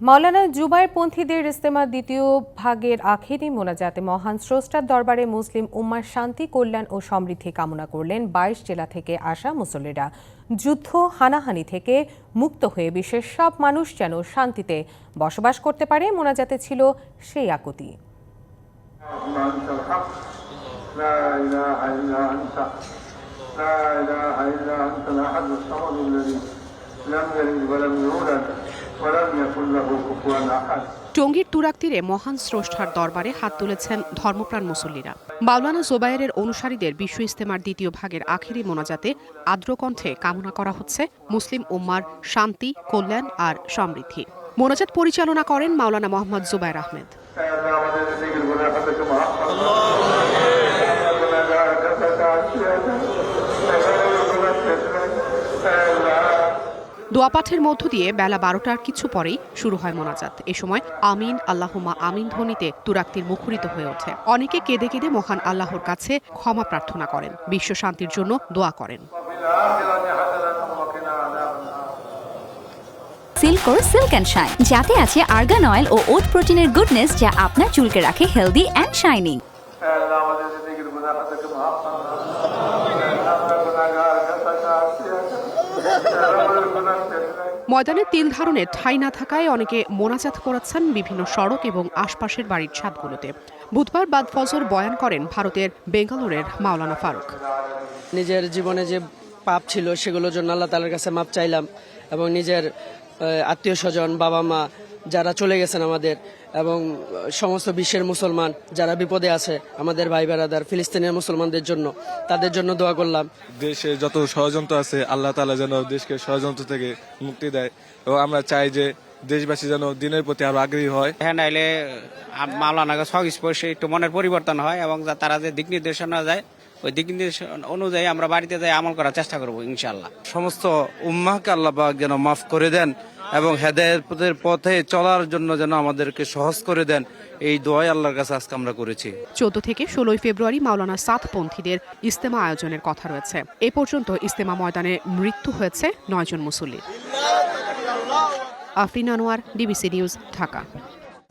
মাওলানা জুবাইর পন্থীদের ইস্তেমার দ্বিতীয় ভাগের আখেরি মোনাজাতে মহান স্রষ্টার দরবারে মুসলিম উম্মার শান্তি কল্যাণ ও সমৃদ্ধি কামনা করলেন বাইশ জেলা থেকে আসা মুসল্লিরা যুদ্ধ হানাহানি থেকে মুক্ত হয়ে বিশ্বের সব মানুষ যেন শান্তিতে বসবাস করতে পারে মোনাজাতে ছিল সেই আকুতি اللهم أنت الحق لا إله إلا أنت لا إله إلا أنت الأحد الصمد الذي لم يلد ولم يولد টঙ্গীর তুরাক তীরে মহান স্রষ্টার দরবারে হাত তুলেছেন ধর্মপ্রাণ মুসল্লিরা। মাওলানা জোবায়ের অনুসারীদের বিশ্ব ইস্তেমার দ্বিতীয় ভাগের আখেরি মোনাজাতে আদ্রকণ্ঠে কামনা করা হচ্ছে মুসলিম উম্মার শান্তি, কল্যাণ আর সমৃদ্ধি। মোনাজাত পরিচালনা করেন মাওলানা মোহাম্মদ জুবায়ের আহমেদ। দোয়াপাঠের মধ্য দিয়ে বেলা বারোটার কিছু পরেই শুরু হয় মোনাজাত। এ সময় আমিন আল্লাহুমা আমিন ধ্বনিতে তুরাক্তির মুখরিত হয়ে ওঠে। অনেকে কেঁদে কেঁদে মহান আল্লাহর কাছে ক্ষমা প্রার্থনা করেন বিশ্ব শান্তির জন্য দোয়া করেন। সিল্ক ও সিল্ক অ্যান্ড শাইন যাতে আছে আর্গান অয়েল ও ওট প্রোটিনের গুডনেস যা আপনার চুলকে রাখে হেলদি অ্যান্ড শাইনিং ময়দানে তিল ধারণের ঠাঁই না থাকায় অনেকে মোনাজাত করাচ্ছেন বিভিন্ন সড়ক এবং আশপাশের বাড়ির ছাদগুলোতে। বুধবার বাদ ফজর বয়ান করেন ভারতের বেঙ্গালোরের মাওলানা ফারুক। নিজের জীবনে যে পাপ ছিল সেগুলোর জন্য আল্লাহ তালার কাছে মাপ চাইলাম এবং নিজের আত্মীয় স্বজন বাবা মা যারা চলে গেছেন আমাদের এবং সমস্ত বিশ্বের মুসলমান যারা বিপদে আছে আমাদের ভাই বেড়াদার ফিলিস্তিনের মুসলমানদের জন্য তাদের জন্য দোয়া করলাম। দেশে যত ষড়যন্ত্র আছে আল্লাহ তালা যেন দেশকে ষড়যন্ত্র থেকে মুক্তি দেয়। এবং আমরা চাই যে দেশবাসী যেন দিনের প্রতি আরও আগ্রহী হয়। হ্যাঁ নাইলে মাওলানাকে সংস্পর্শে একটু মনের পরিবর্তন হয় এবং তারা যে দিক নির্দেশনা যায় ওই দিক নির্দেশনা অনুযায়ী আমরা বাড়িতে যাই আমল করার চেষ্টা করব ইনশাল্লাহ সমস্ত উম্মাহকে আল্লাহ পাক যেন মাফ করে দেন। এবং হেদায়তের পথে চলার জন্য যেন আমাদেরকে সহজ করে দেন, এই দোয়াই আল্লাহর কাছে আজকে আমরা করেছি। চোদ্দ থেকে ষোলোই ফেব্রুয়ারি মাওলানা সাত পন্থীদের ইস্তেমা আয়োজনের কথা রয়েছে। এ পর্যন্ত ইস্তেমা ময়দানে মৃত্যু হয়েছে নয়জন মুসল্লির। Afrin Anwar DBC news, Dhaka.